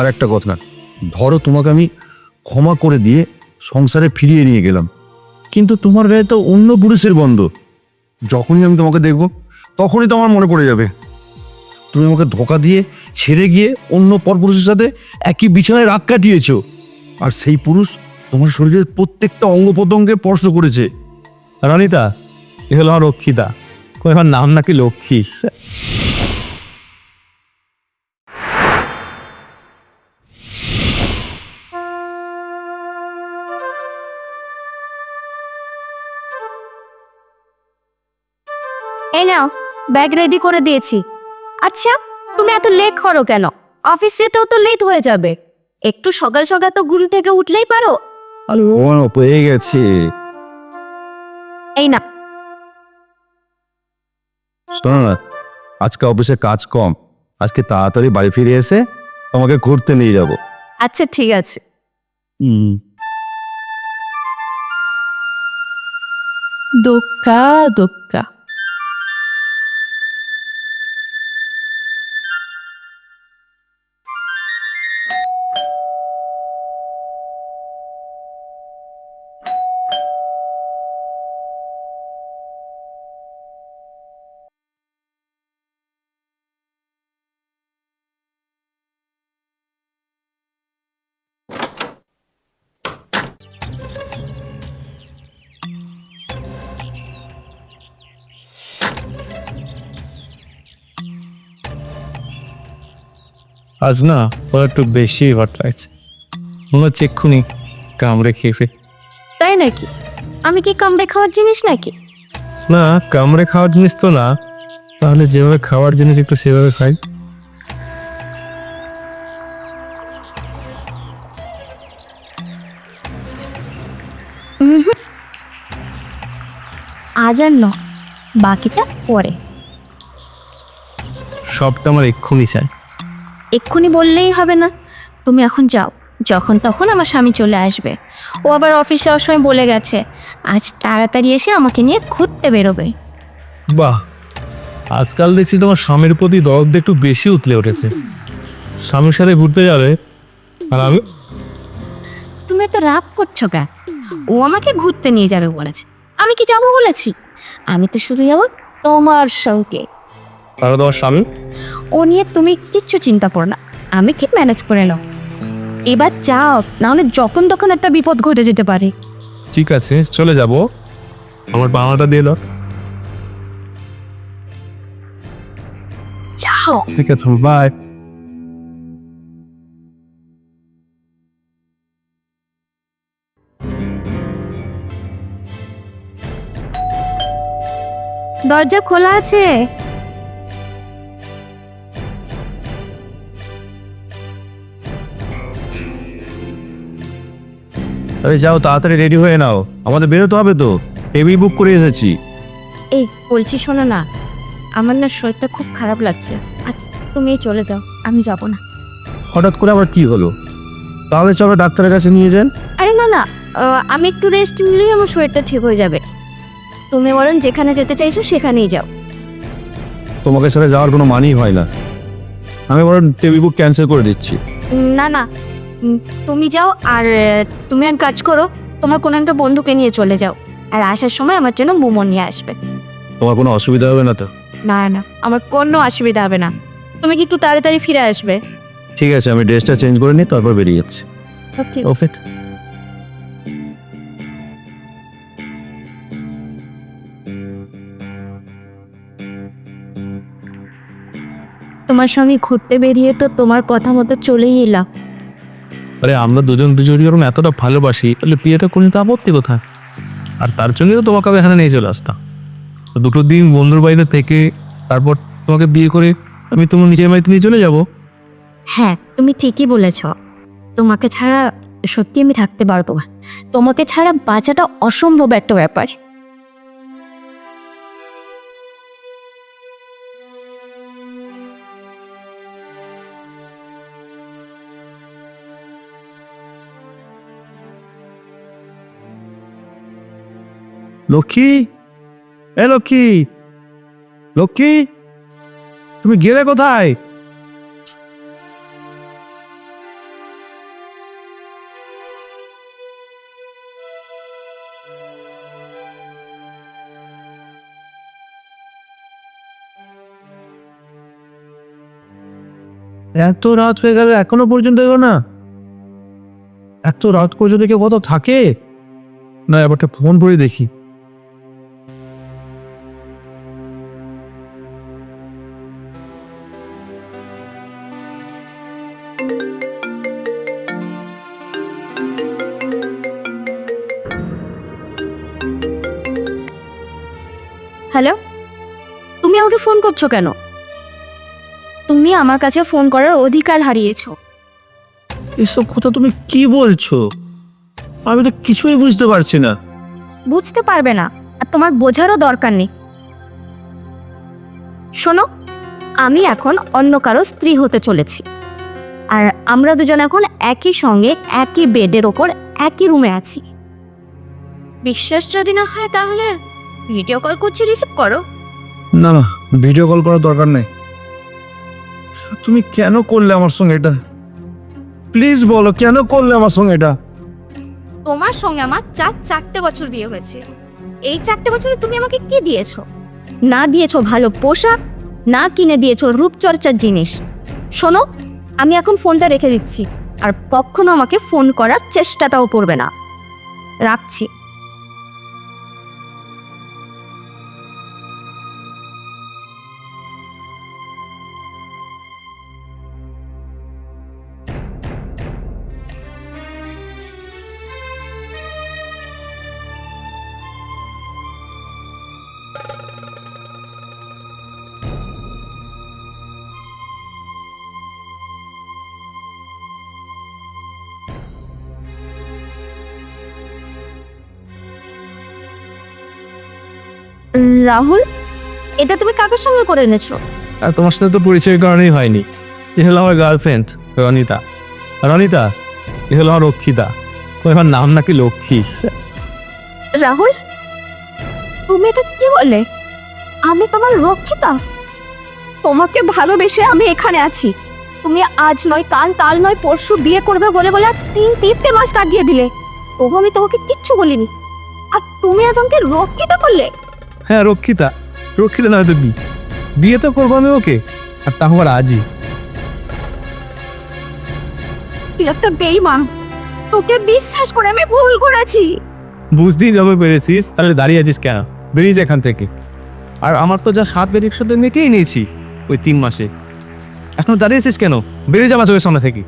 আর একটা কথা, ধরো তোমাকে আমি ক্ষমা করে দিয়ে সংসারে ফিরিয়ে নিয়ে গেলাম। কিন্তু তোমার গায়ে তো অন্য পুরুষের বন্ধ। যখনই আমি তোমাকে দেখব, তখনই তো আমার মনে পড়ে যাবে। তুমি আমাকে ধোকা দিয়ে ছেড়ে গিয়ে অন্য পরপুরুষের সাথে একই বিছানায় রাত কাটিয়েছ। আর সেই পুরুষ তোমার শরীরের প্রত্যেকটা অঙ্গ প্রত্যঙ্গে স্পর্শ করেছে। রনিতা, এ হলো আমার রক্ষিতা। আমার নাম নাকি লক্ষ্মী? এই নাও ব্যাগ রেডি করে দিয়েছি। আচ্ছা তুমি এত লেট করো কেন? অফিস যেতেও তো লেট হয়ে যাবে। একটু সকাল সকাল তো ঘুম থেকে উঠলেই পারো। ও পেয়ে গেছে। এই না। শোনো না আজকে অফিসে কাজ কম। আজকে তাড়াতাড়ি বাড়ি ফিরে এসে তোমাকে ঘুরতে নিয়ে যাব। আচ্ছা ঠিক আছে। দোক্কা দোক্কা। আজ না ওরা একটু বেশি হট লাগছে। মনে হচ্ছে এক্ষুনি কামড়ে খেয়ে ফেলে। তাই নাকি? আমি কি কামড়ে খাওয়ার জিনিস নাকি? না কামড়ে খাওয়ার জিনিস তো না। তাহলে যেভাবে খাওয়ার জিনিস একটু সেভাবে খাই। আজ আর ন বাকিটা পরে। সবটা আমার এক্ষুনি চাই। এক্ষুনি বললেই হবে না। তুমি এখন যাও যখন তখন আমার স্বামী চলে আসবে। ও আবার অফিস যাওয়ার সময় বলে গেছে আজ তাড়াতাড়ি এসে আমাকে নিয়ে ঘুরতে বেরোবে। বাহ! আজকাল দেখছি তোমার স্বামীর প্রতি দরদ একটু বেশি উতলে উঠেছে। স্বামীর সাথে ঘুরতে যাবে আর আমি তুমি এত রাগ করছ কেন? ও আমাকে ঘুরতে নিয়ে যাবে বলেছে। আমি কি যাব বলেছি? আমি তো শুধু যাব তোমার সঙ্গে। তারা তোমার স্বামী ও নিয়ে তুমি কিচ্ছু চিন্তা করো না আমি কি ম্যানেজ করে নাও এবার যাও নাহলে যখন তখন একটা বিপদ ঘটে যেতে পারে। ঠিক আছে চলে যাব। আমার বাংলাটা দিয়ে দাও। যাও। ঠিক আছে বাই দরজা খোলা আছে? আরে যাও তাড়াতাড়ি রেডি হয়ে নাও। আমাদের বেরোতে হবে তো। টেবিল বুক করে এসেছি। এই বলছি শোনো না। আমার না শরীরটা খুব খারাপ লাগছে। আচ্ছা তুমি চলে যাও আমি যাব না। হঠাৎ করে আবার কি হলো? তাহলে চলো ডাক্তারের কাছে নিয়ে যান। আরে না না আমি একটু রেস্ট নিলেই আমার শরীরটা ঠিক হয়ে যাবে। তুমি বরং যেখানে যেতে চাইছো সেখানেই যাও। তোমাকে সাথে যাওয়ার কোনো মানেই হয় না। আমি বরং টেবিল বুক ক্যান্সেল করে দিচ্ছি। না না তুমি যাও আর তুমি এক কাজ করো তোমার কোনো একটা বন্ধুকে নিয়ে চলে যাও। আর আসার সময় আমার জন্য মোমো নিয়ে আসবে। তোমার কোনো অসুবিধা হবে না তো? না না আমার কোনো অসুবিধা হবে না। তুমি কি একটু তাড়াতাড়ি ফিরে আসবে? ঠিক আছে আমি ড্রেসটা চেঞ্জ করে নিই তারপর বেরিয়ে যাচ্ছি। ওকে। তোমার সঙ্গে ঘুরতে বেরিয়ে তো তোমার কথা মতো চলেই এলাম। আরে আমরা দুজন দুজনকে যখন এতটা ভালোবাসি, তাহলে বিয়েটা করে নিতে আপত্তি কোথায়? আর তার জন্যই তো তোমাকে আমি এখানে নিয়ে চলে আসতাম। দুটো দিন বন্ধুর বাড়িতে থেকে তারপর তোমাকে বিয়ে করে আমি তোমার নিজের বাড়িতে নিয়ে চলে যাব? হ্যাঁ তুমি ঠিকই বলেছ। তোমাকে ছাড়া সত্যি আমি থাকতে পারব না। তোমাকে ছাড়া বাঁচাটা অসম্ভব একটা ব্যাপার। লক্ষ্মী? এ লক্ষ্মী! লক্ষ্মী! তুমি গেলে কোথায়? এত রাত হয়ে গেল, এখনও পর্যন্ত এলো না? এত রাত পর্যন্ত কেউ কত থাকে? না, এবারটা ফোন করে দেখি। হ্যালো? তুমি আমাকে ফোন করছ কেন? তুমি আমার কাছে ফোন করার অধিকার হারিয়েছো। এসব কথা তুমি কি বলছো? আমি তো কিছুই বুঝতে পারছি না। বুঝতে পারবে না আর তোমার বোঝারও দরকার নেই। শোনো আমি এখন অন্য কারও স্ত্রী হতে চলেছি। আর আমরা দুজন এখন একই সঙ্গে একই বেডের ওপর একই রুমে আছি। বিশ্বাস যদি না হয় তাহলে ভিডিও কল করছি রিসিভ করো। না না ভিডিও কল করার দরকার নেই। তুমি কেন করলে আমার সঙ্গে এটা? প্লিজ বলো কেন করলে আমার সঙ্গে এটা? তোমার সঙ্গে আমার চার চারটে বছর বিয়ে হয়েছে। এই চারটে বছরে তুমি আমাকে কি দিয়েছ? না দিয়েছ ভালো পোশাক না কিনে দিয়েছ রূপচর্চার জিনিস। শোনো আমি এখন ফোনটা রেখে দিচ্ছি আর কখনো আমাকে ফোন করার চেষ্টাটাও করবে না। রাখছি। রাহুল এটা তুমি কাকের সঙ্গে করে এনেছো? আর তোমার সাথে তো পরিচয়ের কারণেই হয়নি। এ হলো আমার গার্লফ্রেন্ড রনিতা। রনিতা এ হলো আমার রক্ষিতা। তোমার নাম নাকি লক্ষ্মী? রাহুল তুমি এটা কি বললে? আমি তোমার রক্ষিতা? তোমাকে ভালোবেসে আমি এখানে আছি। তুমি আজ নয় কাল কাল নয় পরশু বিয়ে করবে বলে বলে আজ তিন তিনটে মাস কাটিয়ে দিলে। তবু আমি তোমাকে কিচ্ছু বলিনি। আর তুমি আজ আমাকে রক্ষিতা করলে হ্যাঁ রক্ষিতা। রক্ষিতা নয় তো বি। বিয়ে তো করব আমি ওকে আর তা আমার আজই। তুই একটা বেইমান। তোকে বিশ্বাস করে আমি ভুল করেছি। বুঝতেই যবে পেরেছিস তাহলে দাঁড়িয়ে আছিস কেন? বেরিয়ে যা এখান থেকে। আর আমার তো যা সাত বেরিয়ে সাথে মেটেই নিয়েছি ওই তিন মাসে। এখন দাঁড়িয়েছিস কেন? বেরিয়ে যাওয়া চোখের সামনে থেকে।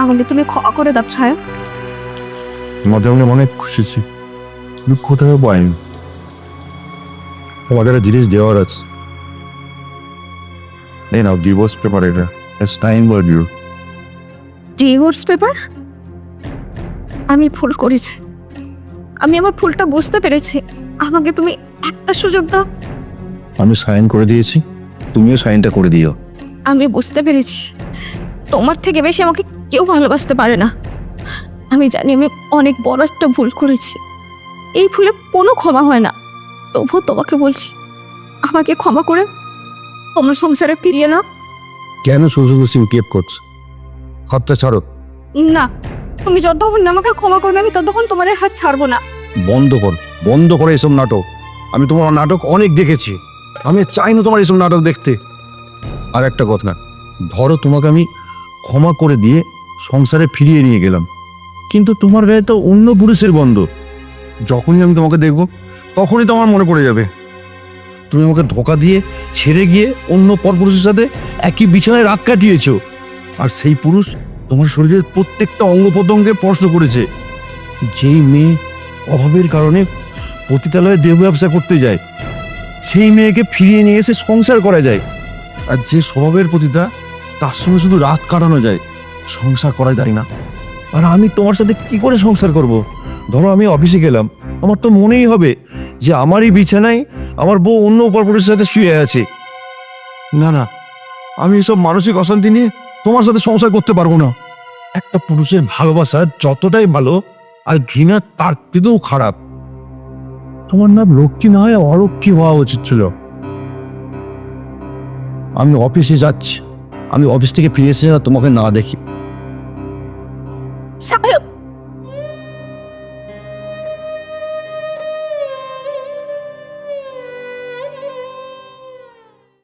আমাকে তুমি ক্ষমা করে দাও ছায়া। মধ্যে মনে অনেক খুশি ছি। দুঃখ থেকে পাইনি তোমাকে একটা জিনিস দেওয়ার আছে। এই নাও ডিভোর্স পেপার এটা। It's time for you divorce paper আমি ভুল করেছি। আমি আমার ভুলটা বুঝতে পেরেছি। আমাকে তুমি একটা সুযোগ দাও। আমি সাইন করে দিয়েছি। তুমিও সাইনটা করে দিও। আমি বুঝতে পেরেছি। তোমার থেকে বেশি আমাকে কেউ ভালোবাসতে পারে না। আমি জানি আমি অনেক বড় একটা ভুল করেছি। এই ভুলে কোনো ক্ষমা হয় না। তবুও তোমাকে বলছি আমাকে ক্ষমা করে তোমার সংসারে ফিরিয়ে নাও। কেন শ্বশুর সিনকেপ করছে? হাতটা ছাড়ো। না তুমি যতক্ষণ না আমাকে ক্ষমা করবে আমি ততক্ষণ তোমার হাত ছাড়বো না। বন্ধ কর বন্ধ করো এসব নাটক। আমি তোমার নাটক অনেক দেখেছি। আমি চাই না তোমার এসব নাটক দেখতে। আর একটা কথা ধরো তোমাকে আমি ক্ষমা করে দিয়ে সংসারে ফিরিয়ে নিয়ে গেলাম। কিন্তু তোমার গায়ে তো অন্য পুরুষের বন্ধ। যখনই আমি তোমাকে দেখব, তখনই তো আমার মনে পড়ে যাবে। তুমি আমাকে ধোকা দিয়ে ছেড়ে গিয়ে অন্য পরপুরুষের সাথে একই বিছানায় রাত কাটিয়েছো। আর সেই পুরুষ তোমার শরীরের প্রত্যেকটা অঙ্গ প্রত্যঙ্গে স্পর্শ করেছে। যেই মেয়ে অভাবের কারণে পতিতালয়ে দেহ ব্যবসা করতে যায়, সেই মেয়েকে ফিরিয়ে নিয়ে এসে সংসার করা যায়। আর যে স্বভাবের পতিতা, তার সঙ্গে শুধু রাত কাটানো যায়। সংসার করাই যায় না। আর আমি তোমার সাথে কি করে সংসার করব? ধরো আমি অফিসে গেলাম, আমার তো মনেই হবে যে আমারই বিছানায় আমার বউ অন্য পরপুরের সাথে শুয়ে আছে। না না, আমি এসব মানসিক অশান্তি নিয়ে তোমার সাথে সংসার করতে পারব না। একটা পুরুষের ভালোবাসা যতটাই ভালো, আর ঘৃণা তার থেকেও খারাপ। তোমার নাম লক্ষ্মী না হয় অরক্ষী হওয়া উচিত ছিল। আমি অফিসে যাচ্ছি, আমি অফিস থেকে ফিরে এসে তোমাকে না দেখি। Sao